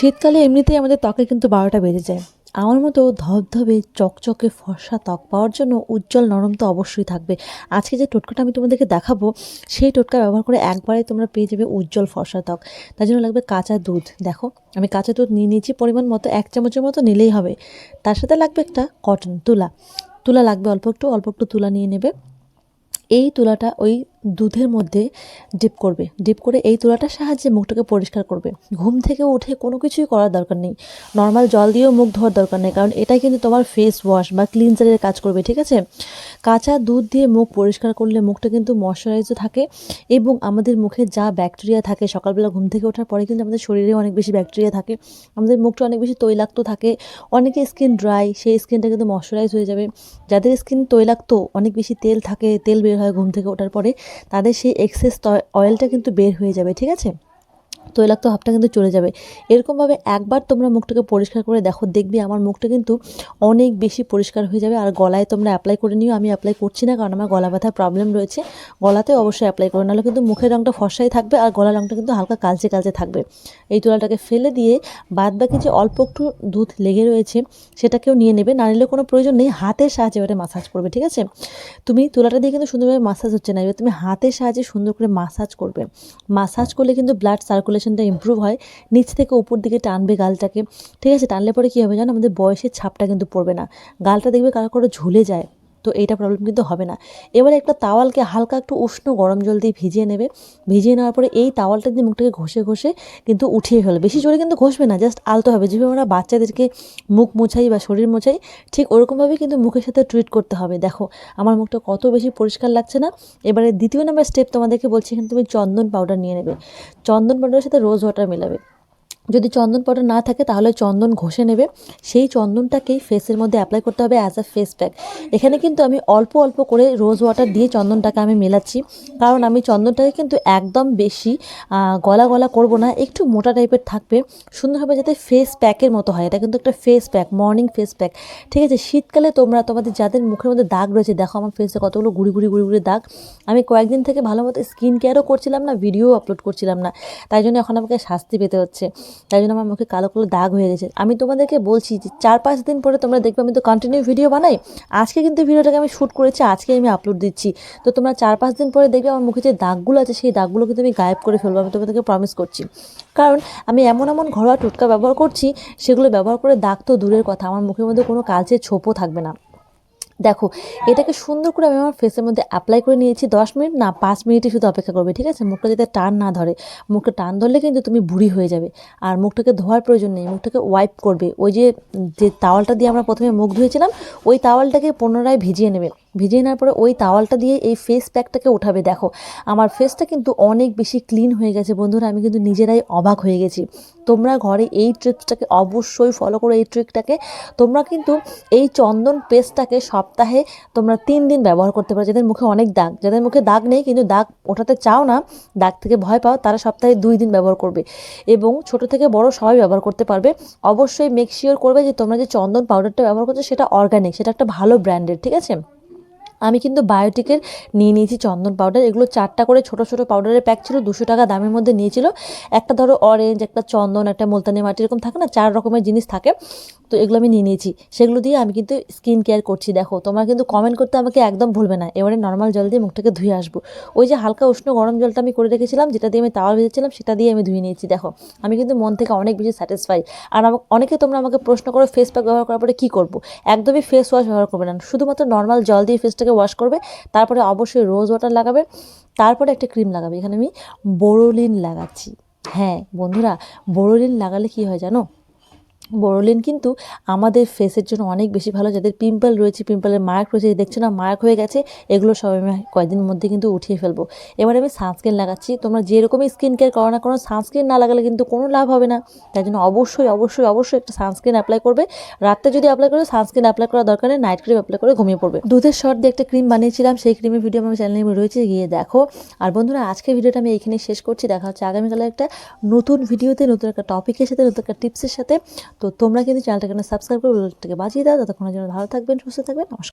শীতকালে এমনিতেই আমাদের ত্বকে কিন্তু বারোটা বেজে যায়। আমার মতো ধবধবে, চকচকে, ফর্সা ত্বক পাওয়ার জন্য উজ্জ্বল নরম তো অবশ্যই থাকবে। আজকে যে টোটকাটা আমি তোমাদেরকে দেখাবো, সেই টোটকা ব্যবহার করে একবারে তোমরা পেয়ে যাবে উজ্জ্বল ফর্সা ত্বক। তার জন্য লাগবে কাঁচা দুধ। দেখো, আমি কাঁচা দুধ নিয়ে নিয়েছি পরিমাণ মতো, এক চামচের মতো নিলেই হবে। তার সাথে লাগবে একটা কটন তুলা। তুলা লাগবে অল্প একটু অল্প একটু তুলা নিয়ে নেবে। এই তুলাটা ওই দুধের মধ্যে ডিপ করবে। ডিপ করে এই তুলাটার সাহায্যে মুখটাকে পরিষ্কার করবে। ঘুম থেকে উঠে কোনো কিছুই করার দরকার নেই। নর্মাল জল দিয়েও মুখ ধোয়ার দরকার নেই, কারণ এটাই কিন্তু তোমার ফেস ওয়াশ বা ক্লিনজারের কাজ করবে, ঠিক আছে? কাঁচা দুধ দিয়ে মুখ পরিষ্কার করলে মুখটা কিন্তু ময়শ্চারাইজও থাকে এবং আমাদের মুখে যা ব্যাকটেরিয়া থাকে, সকালবেলা ঘুম থেকে ওঠার পরে কিন্তু আমাদের শরীরে অনেক বেশি ব্যাকটেরিয়া থাকে, আমাদের মুখটা অনেক বেশি তৈলাক্ত থাকে, অনেকে স্কিন ড্রাই সেই স্কিনটা কিন্তু ময়শ্চারাইজ হয়ে যাবে। যাদের স্কিন তৈলাক্ত, অনেক বেশি তেল থাকে, তেল বের হয় ঘুম থেকে ওঠার পরে তাদের সেই এক্সেস অয়েলটা কিন্তু বের হয়ে যাবে ঠিক আছে? তৈলাক্ত ভাবটা কিন্তু চলে যাবে। এরকমভাবে একবার তোমরা মুখটাকে পরিষ্কার করে দেখো, দেখবি আমার মুখটা কিন্তু অনেক বেশি পরিষ্কার হয়ে যাবে। আর গলায় তোমরা অ্যাপ্লাই করে নিও, আমি অ্যাপ্লাই করছি না, কারণ আমার গলা ব্যথার প্রবলেম রয়েছে। গলাতে অবশ্যই অ্যাপ্লাই করে, নাহলে কিন্তু মুখের রঙটা ফর্সাই থাকবে আর গলার রঙটা কিন্তু হালকা কালচে কালচে থাকবে। এই তুলাটাকে ফেলে দিয়ে বাদ বাকি যে অল্প একটু দুধ লেগে রয়েছে, সেটাকেও নিয়ে নেবে। না নিলে কোনো প্রয়োজন নেই, হাতের সাহায্যে এবারে মাসাজ করবে, ঠিক আছে? তুমি তুলাটা দিয়ে কিন্তু সুন্দরভাবে মাসাজ হচ্ছে না, এবার তুমি হাতের সাহায্যে সুন্দর করে মাসাজ করবে। মাসাজ করলে কিন্তু ব্লাড সার্কুলেশনটা ইম্প্রুভ হয়, নিচ থেকে উপর দিকে টানবে গালটাকে। ঠিক আছে, টানলে পরে কী হবে জানো? আমাদের বয়সের ছাপটা কিন্তু পড়বে না। গালটা দেখবে কারও কারও ঝুলে যায়। তো এইটা প্রবলেম কিন্তু হবে না। এবারে একটা তাওয়ালকে হালকা একটু উষ্ণ গরম জল দিয়ে ভিজিয়ে নেবে। ভিজিয়ে নেওয়ার পরে এই তাওয়ালটা দিয়ে মুখটাকে ঘষে ঘষে কিন্তু উঠিয়ে ফেলো বেশি জোরে কিন্তু ঘষবে না জাস্ট আলতো হবে। যেভাবে আমরা বাচ্চাদেরকে মুখ মোছাই বা শরীর মোছাই, ঠিক ওরকমভাবেই কিন্তু মুখের সাথে ট্রিট করতে হবে। দেখো, আমার মুখটা কত বেশি পরিষ্কার লাগছে না? এবারে দ্বিতীয় নাম্বার স্টেপ তোমাদেরকে বলছি, এখানে তুমি চন্দন পাউডার নিয়ে নেবে। চন্দন পাউডারের সাথে রোজ ওয়াটার মেলাবে। যদি চন্দন পাউডার না থাকে, তাহলে চন্দন ঘষে নেবে। সেই চন্দনটাকেই ফেসের মধ্যে অ্যাপ্লাই করতে হবে অ্যাজ আ ফেস প্যাক এখানে কিন্তু আমি অল্প অল্প করে রোজ ওয়াটার দিয়ে চন্দনটাকে আমি মেলাচ্ছি। কারণ আমি চন্দনটাকে কিন্তু একদম বেশি গলা গলা করব না, একটু মোটা টাইপের থাকবে। সুন্দরভাবে যাতে ফেস প্যাকের মতো হয়। এটা কিন্তু একটা face pack morning face pack ঠিক আছে, শীতকালে তোমরা, তোমাদের যাদের মুখের মধ্যে দাগ রয়েছে, দেখো আমার ফেসে কতগুলো গুড়ি গুড়ি গুড়ি গুড়ি দাগ। আমি কয়েকদিন থেকে ভালো মতো স্কিন কেয়ারও করছিলাম না ভিডিও আপলোড করছিলাম না। তাই জন্য এখন আমাকে শাস্তি পেতে হচ্ছে। তাই জন্য আমার মুখে কালো কালো দাগ হয়ে গেছে। আমি তোমাদেরকে বলছি যে চার পাঁচ দিন পরে তোমরা দেখবে আমি তো কন্টিনিউ ভিডিও বানাই। আজকে কিন্তু ভিডিওটাকে আমি শ্যুট করেছি, আজকে আমি আপলোড দিচ্ছি। তো তোমরা চার পাঁচ দিন পরে দেখবে আমার মুখে যে দাগগুলো আছে, সেই দাগগুলো কিন্তু আমি গায়েব করে ফেলব। আমি তোমাদেরকে প্রমিস করছি। কারণ আমি এমন এমন ঘরোয়া টোটকা ব্যবহার করছি, সেগুলো ব্যবহার করে দাগ তো দূরের কথা। আমার মুখের মধ্যে কোনো কালচে ছোপও থাকবে না। দেখো, এটাকে সুন্দর করে আমি আমার ফেসের মধ্যে অ্যাপ্লাই করে নিয়েছি দশ মিনিট, না পাঁচ মিনিটে শুধু অপেক্ষা করবে, ঠিক আছে? মুখটা যাতে টান না ধরে। মুখটা টান ধরলে কিন্তু তুমি বুড়ি হয়ে যাবে। আর মুখটাকে ধোয়ার প্রয়োজন নেই, মুখটাকে ওয়াইপ করবে। ওই যে যে তাওয়ালটা দিয়ে আমরা প্রথমে মুখ ধুয়েছিলাম, ওই তাওয়ালটাকে পুনরায় ভিজিয়ে নেবে। ভিজিয়ে নেওয়ার পরে ওই তাওয়ালটা দিয়ে এই ফেস প্যাকটাকে উঠাবে। দেখো, আমার ফেসটা কিন্তু অনেক বেশি ক্লিন হয়ে গেছে বন্ধুরা, আমি কিন্তু নিজেরাই অবাক হয়ে গেছি। তোমরা ঘরে এই ট্রিকটাকে অবশ্যই ফলো করো, এই ট্রিকটাকে তোমরা কিন্তু এই চন্দন পেস্টটাকে সপ্তাহে তোমরা তিন দিন ব্যবহার করতে পারো, যাদের মুখে অনেক দাগ। যাদের মুখে দাগ নেই, কিন্তু দাগ ওঠাতে চাও না, দাগ থেকে ভয় পাও, তারা সপ্তাহে দুই দিন ব্যবহার করবে। এবং ছোট থেকে বড় সবাই ব্যবহার করতে পারবে। অবশ্যই মেক শিওর করবে যে তোমরা যে চন্দন পাউডারটা ব্যবহার করছ, সেটা অর্গানিক সেটা একটা ভালো ব্র্যান্ডের ঠিক আছে? আমি কিন্তু বায়োটিকের নিয়ে নিয়েছি চন্দন পাউডার এগুলো চারটা করে ছোট ছোট পাউডারের প্যাক ছিল, দুশো টাকা দামের মধ্যে নিয়েছিল। একটা ধরো অরেঞ্জ একটা চন্দন, একটা মুলতানি মাটি এরকম থাকে না, চার রকমের জিনিস থাকে। তো এগুলো আমি নিয়ে নিয়েছি। সেগুলো দিয়ে আমি কিন্তু স্কিন কেয়ার করছি। দেখো, তোমরা কিন্তু কমেন্ট করতে আমাকে একদম ভুলবে না। এবারে নর্মাল জল দিয়ে মুখটাকে ধুয়ে আসব। ওই যে হালকা উষ্ণ গরম জলটা আমি করে রেখেছিলাম, যেটা দিয়ে আমি তাওয়া ভেজেছিলাম, সেটা দিয়ে আমি ধুয়ে নিয়েছি। দেখো, আমি কিন্তু মন থেকে অনেক বেশি স্যাটিসফাই আর অনেকে তোমরা আমাকে প্রশ্ন করো ফেস প্যাক ব্যবহার করার পরে কী করব? একদমই ফেস ওয়াশ ব্যবহার করবে না। শুধুমাত্র নর্মাল জল দিয়ে ফেসটাকে ওয়াশ করবে, তারপরে অবশ্যই রোজ ওয়াটার লাগাবে, তারপরে একটা ক্রিম লাগাবে। এখানে আমি বোরোলিন লাগাচ্ছি। হ্যাঁ বন্ধুরা বোরোলিন লাগালে কি হয় জানো? বোরোলিন কিন্তু আমাদের ফেসের জন্য অনেক বেশি ভালো। যাদের পিম্পল রয়েছে পিম্পলের মার্ক রয়েছে, দেখছ না মার্ক হয়ে গেছে, এগুলো সব আমি কয়েকদিনের মধ্যে কিন্তু উঠিয়ে ফেলব। এবার আমি সানস্ক্রিন লাগাচ্ছি। তোমরা যেরকমই স্কিন কেয়ার করো না কোনো সানস্ক্রিন না লাগালে কিন্তু কোনো লাভ হবে না। তাই জন্য অবশ্যই অবশ্যই অবশ্যই একটা সানস্ক্রিন অ্যাপ্লাই করবে। রাতে যদি অ্যাপ্লাই করে সানস্ক্রিন অ্যাপ্লাই করা দরকার নেই নাইট ক্রিম অ্যাপ্লাই করে ঘুমিয়ে পড়বে। দুধের শর্ট দিয়ে একটা ক্রিম বানিয়েছিলাম, সেই ক্রিমের ভিডিও আমার চ্যানেলে রয়েছে, গিয়ে দেখো। আর বন্ধুরা, আজকের ভিডিওটা আমি এখানে শেষ করছি। দেখা হচ্ছে আগামীকালে একটা নতুন ভিডিওতে নতুন একটা টপিকের সাথে, নতুন একটা টিপসের সাথে। তো তোমরা কিন্তু চ্যানেলটাকে সাবস্ক্রাইব করে বাজিয়ে দাও, ততক্ষণের জন্য ভালো থাকবেন, সুস্থ থাকবেন, নমস্কার।